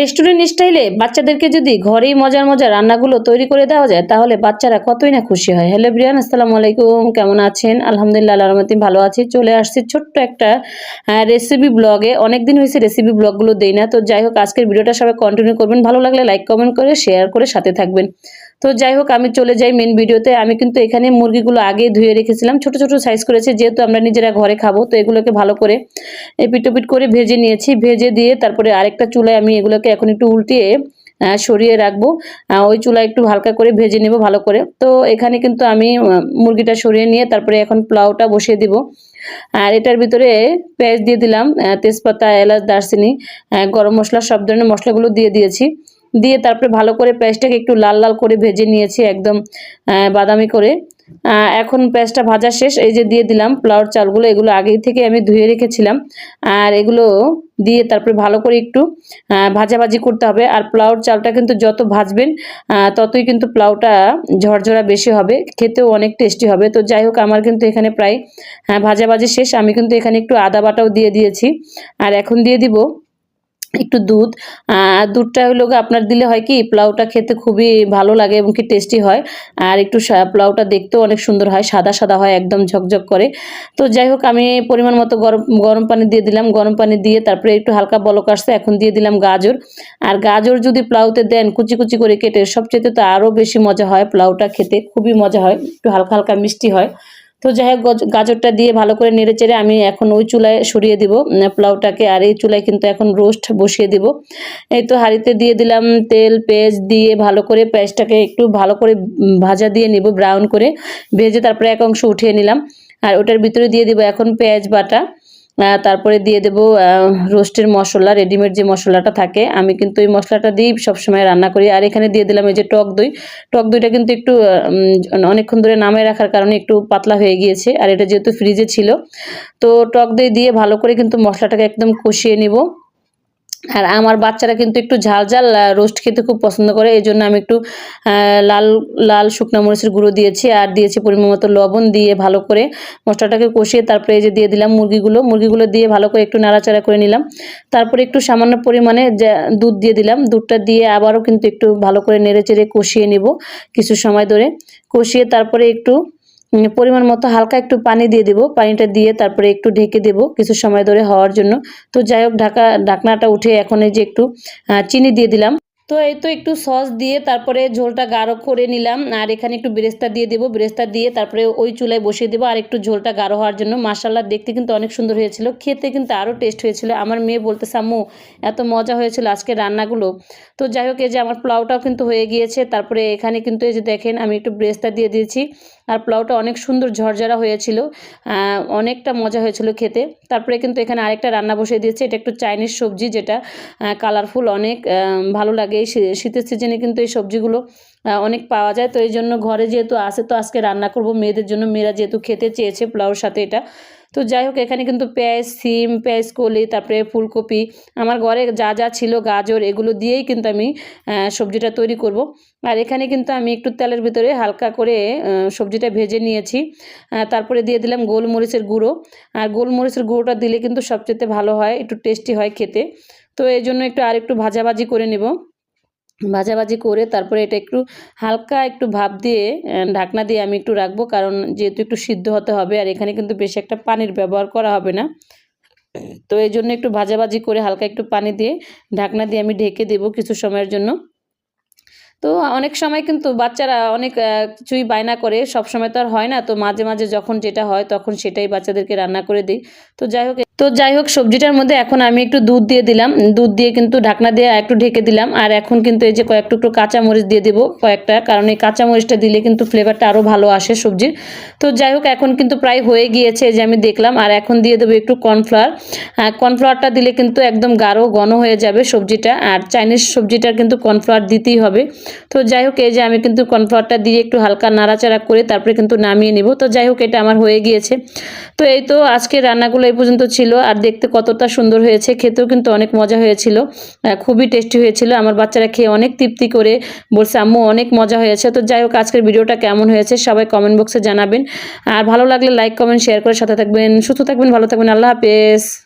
Restaurant স্টাইলে বাচ্চাদেরকে যদি ঘরেই মজার মজার রান্নাগুলো তৈরি করে দেওয়া যায়, তাহলে বাচ্চারা কতই না খুশি হয়। হ্যালো ব্রিয়ান আসসালামু আলাইকুম। কেমন আছেন? আলহামদুলিল্লাহ, আল্লাহর রহমতে ভালো আছি। চলে আসছি ছোট্ট একটা রেসিপি ব্লগে অনেকদিন হয়েছে রেসিপি ব্লগগুলো দেই না। তো যাই হোক, আজকের ভিডিওটা সবাই কন্টিনিউ করবেন। ভালো লাগলে লাইক কমেন্ট করে শেয়ার করে সাথে থাকবেন। তো যাই হোক, আমি চলে যাই মেন ভিডিওতে আমি কিন্তু এখানে মুরগিগুলো আগে ধুয়ে রেখেছিলাম। ছোট ছোট সাইজ করেছি, যেহেতু আমরা নিজেরা ঘরে খাব, তো এগুলোকে ভালো করে এপিটোপিট করে ভেজে নিয়েছি। ভেজে দিয়ে তারপরে আরেকটা চুলায় আমি এগুলোকে এখন একটু উল্টিয়ে সরিয়ে রাখব। ওই চুলা একটু হালকা করে ভেজে নেব ভালো করে। তো এখানে কিন্তু আমি মুরগিটা সরিয়ে নিয়ে তারপরে এখন পোলাওটা বসিয়ে দিব। আর এটার ভিতরে পেঁয়াজ দিয়ে দিলাম তেজপাতা, এলাচ, দারচিনি গরম মশলা, সব ধরনের মশলাগুলো দিয়ে দিয়েছি। দিয়ে তারপরে ভালো করে পেঁয়াজটাকে একটু লাল লাল করে ভেজে নিয়েছি একদম বাদামি করে। এখন পেঁয়াজটা ভাজা শেষ। এই যে দিয়ে দিলাম পোলাওর চালগুলো এগুলো আগেই থেকে আমি ধুয়ে রেখেছিলাম। আর এগুলো দিয়ে তারপরে ভালো করে একটু ভাজাভাজি করতে হবে। আর পোলাওর চালটা কিন্তু যত ভাজবেন ততই কিন্তু পোলাওটা ঝরঝরা বেশি হবে। খেতেও অনেক টেস্টি হবে। তো যাই হোক আমার কিন্তু এখানে প্রায় আহ, ভাজাভাজি শেষ। আমি কিন্তু এখানে একটু আদা বাটাও দিয়ে দিয়েছি। আর এখন দিয়ে দিব একটু দুধ। দুধটা হলো আপনার দিলে হয় কি, পোলাওটা খেতে খুবই ভালো লাগে এবং কি টেস্টি হয়। আর একটু পোলাওটা দেখতেও অনেক সুন্দর হয়, সাদা সাদা হয়, একদম ঝকঝক করে। তো যাই হোক, আমি পরিমাণ মতো গরম গরম পানি দিয়ে দিলাম। গরম পানি দিয়ে তারপরে একটু হালকা বলক আসছে, এখন দিয়ে দিলাম গাজর। আর গাজর যদি পোলাওতে দেন, কুচি কুচি করে কেটে, সবচেয়ে তো আরও বেশি মজা হয় পোলাওটা খেতে, খুবই মজা হয়, একটু হালকা হালকা মিষ্টি হয়। তো যাই হোক গাজরটা দিয়ে ভালো করে নেড়ে চেড়ে আমি এখন ওই চুলায় সরিয়ে দিব পোলাওটাকে, আর এই চুলায় কিন্তু এখন রোস্ট বসিয়ে দিব। এই তো হাঁড়িতে দিয়ে দিলাম তেল পেঁয়াজ দিয়ে ভালো করে পেঁয়াজটাকে একটু ভালো করে ভাজা দিয়ে নিব ব্রাউন করে, ভেজে তারপরে এক অংশ উঠিয়ে নিলাম। আর ওটার ভিতরে দিয়ে দিব এখন পেঁয়াজ বাটা। তারপরে দিয়ে দেব রোস্টের মশলা, রেডিমেড যে মশলাটা থাকে, আমি কিন্তু ওই মশলাটা দিয়েই সবসময় রান্না করি। আর এখানে দিয়ে দিলাম এই যে টক দই। টক দইটা কিন্তু একটু অনেকক্ষণ ধরে নামায় রাখার কারণে একটু পাতলা হয়ে গিয়েছে। আর এটা যেহেতু ফ্রিজে ছিল, তো টক দই দিয়ে ভালো করে কিন্তু মশলাটাকে একদম কষিয়ে নিব। আর আমার বাচ্চারা কিন্তু একটু ঝাল ঝাল রোস্ট খেতে খুব পছন্দ করে। এই জন্য আমি একটু লাল লাল শুকনো মরিচের গুঁড়ো দিয়েছি আর দিয়েছি পরিমাণ মতো লবণ দিয়ে ভালো করে মশলাটাকে কষিয়ে তারপরে এই যে দিয়ে দিলাম মুরগিগুলো। মুরগিগুলো দিয়ে ভালো করে একটু নাড়াচাড়া করে নিলাম। তারপরে একটু সামান্য পরিমাণে দুধ দিয়ে দিলাম। দুধটা দিয়ে আবারও কিন্তু একটু ভালো করে নেড়ে চেড়ে কষিয়ে নিব কিছু সময় ধরে। কষিয়ে তারপরে একটু পরিমাণ মতো হালকা একটু পানি দিয়ে দেবো। পানিটা দিয়ে তারপরে একটু ঢেকে দেব কিছু সময় ধরে হওয়ার জন্য। তো যাই হোক, ঢাকা, ঢাকনাটা উঠে এখন এই যে একটু চিনি দিয়ে দিলাম। তো এই তো একটু সস দিয়ে তারপরে ঝোলটা গাঢ় করে নিলাম। আর এখানে একটু বেরেস্তা দিয়ে দেবো। বেরেস্তা দিয়ে তারপরে ওই চুলায় বসিয়ে দেবো। আর একটু ঝোলটা গাঢ় হওয়ার জন্য মাসাল্লাহ দেখতে কিন্তু অনেক সুন্দর হয়েছিল। খেতে কিন্তু আরও টেস্ট হয়েছিল। আমার মেয়ে বলতে সাম্মু এত মজা হয়েছিল আজকে রান্নাগুলো। তো যাই হোক, এই যে আমার পোলাওটাও কিন্তু হয়ে গিয়েছে। তারপরে এখানে কিন্তু এই যে দেখেন, আমি একটু ব্রেস্তা দিয়ে দিয়েছি। আর পোলাওটা অনেক সুন্দর ঝরঝরা হয়েছিল। অনেকটা মজা হয়েছিল খেতে। তারপরে কিন্তু এখানে আরেকটা রান্না বসিয়ে দিয়েছি। এটা একটু চাইনিজ সবজি যেটা কালারফুল অনেক ভালো লাগে। এই শীতের সিজনে কিন্তু এই সবজিগুলো অনেক পাওয়া যায়। তো এই জন্য ঘরে যেহেতু আসে তো আজকে রান্না করব মেয়েদের জন্য। মেয়েরা যেহেতু খেতে চেয়েছে পোলাওর সাথে এটা। তো যাই হোক, এখানে কিন্তু পেঁয়াজ, সিম, পেঁয়াজ, কলি, তারপরে ফুলকপি, আমার ঘরে যা যা ছিল গাজর, এগুলো দিয়েই কিন্তু আমি সবজিটা তৈরি করব। আর এখানে কিন্তু আমি একটু তেলের ভিতরে হালকা করে সবজিটা ভেজে নিয়েছি। তারপরে দিয়ে দিলাম গোলমরিচের গুঁড়ো। আর গোলমরিচের গুঁড়োটা দিলে কিন্তু সবচেয়ে ভালো হয়, একটু টেস্টি হয় খেতে। তো এই জন্য একটু আর একটু ভাজাভাজি করে নেব। ভাজাভাজি করে তারপরে এটা একটু হালকা একটু ভাপ দিয়ে ঢাকনা দিয়ে আমি একটু রাখব। কারণ যেহেতু একটু সিদ্ধ হতে হবে আর এখানে কিন্তু বেশি একটা পানির ব্যবহার করা হবে না। তো এই জন্য একটু ভাজাভাজি করে হালকা একটু পানি দিয়ে ঢাকনা দিয়ে আমি ঢেকে দেবো কিছু সময়ের জন্য। তো অনেক সময় কিন্তু বাচ্চারা অনেক কিছুই বায়না করে সব সময় তো আর হয় না। তো মাঝে মাঝে যখন যেটা হয় তখন সেটাই বাচ্চাদেরকে রান্না করে দিই। তো যাই হোক তো যাই হোক, সবজিটার মধ্যে এখন আমি একটু দুধ দিয়ে দিলাম। দুধ দিয়ে কিন্তু ঢাকনা দিয়ে একটু ঢেকে দিলাম। আর এখন কিন্তু এই যে কয়েক টুকরো কাঁচা মরিচ দিয়ে দেবো কয়েকটা, কারণ এই কাঁচা মরিচটা দিলে কিন্তু ফ্লেভারটা আরও ভালো আসে সবজির। তো যাই হোক, এখন কিন্তু প্রায় হয়ে গিয়েছে যে আমি দেখলাম। আর এখন দিয়ে দেবো একটু কর্নফ্লাওয়ার। কর্নফ্লাওয়ারটা দিলে কিন্তু একদম গাঢ় ঘন হয়ে যাবে সবজিটা। আর চাইনিজ সবজিটার কিন্তু কর্নফ্লাওয়ার দিতেই হবে। তো যাই হোক, এই যে আমি কিন্তু কর্নফ্লাওয়ারটা দিয়ে একটু হালকা নাড়াচাড়া করে তারপরে কিন্তু নামিয়ে নেব। তো যাই হোক, এটা আমার হয়ে গিয়েছে। তো এই তো আজকে রান্নাগুলো এই পর্যন্ত ছিল। আর দেখতে কতটা সুন্দর হয়েছে। খেতেও কিন্তু অনেক মজা হয়েছিল। খুবই টেস্টি হয়েছিল। আমার বাচ্চারা খেয়ে অনেক তৃপ্তি করে বলছে, আম্মু, অনেক মজা হয়েছে। তো যাই হোক, আজকের ভিডিওটা কেমন হয়েছে সবাই কমেন্ট বক্সে জানাবেন। আর ভালো লাগলে লাইক কমেন্ট শেয়ার করে সাথে থাকবেন। সুস্থ থাকবেন, ভালো থাকবেন। আল্লাহ হাফেজ।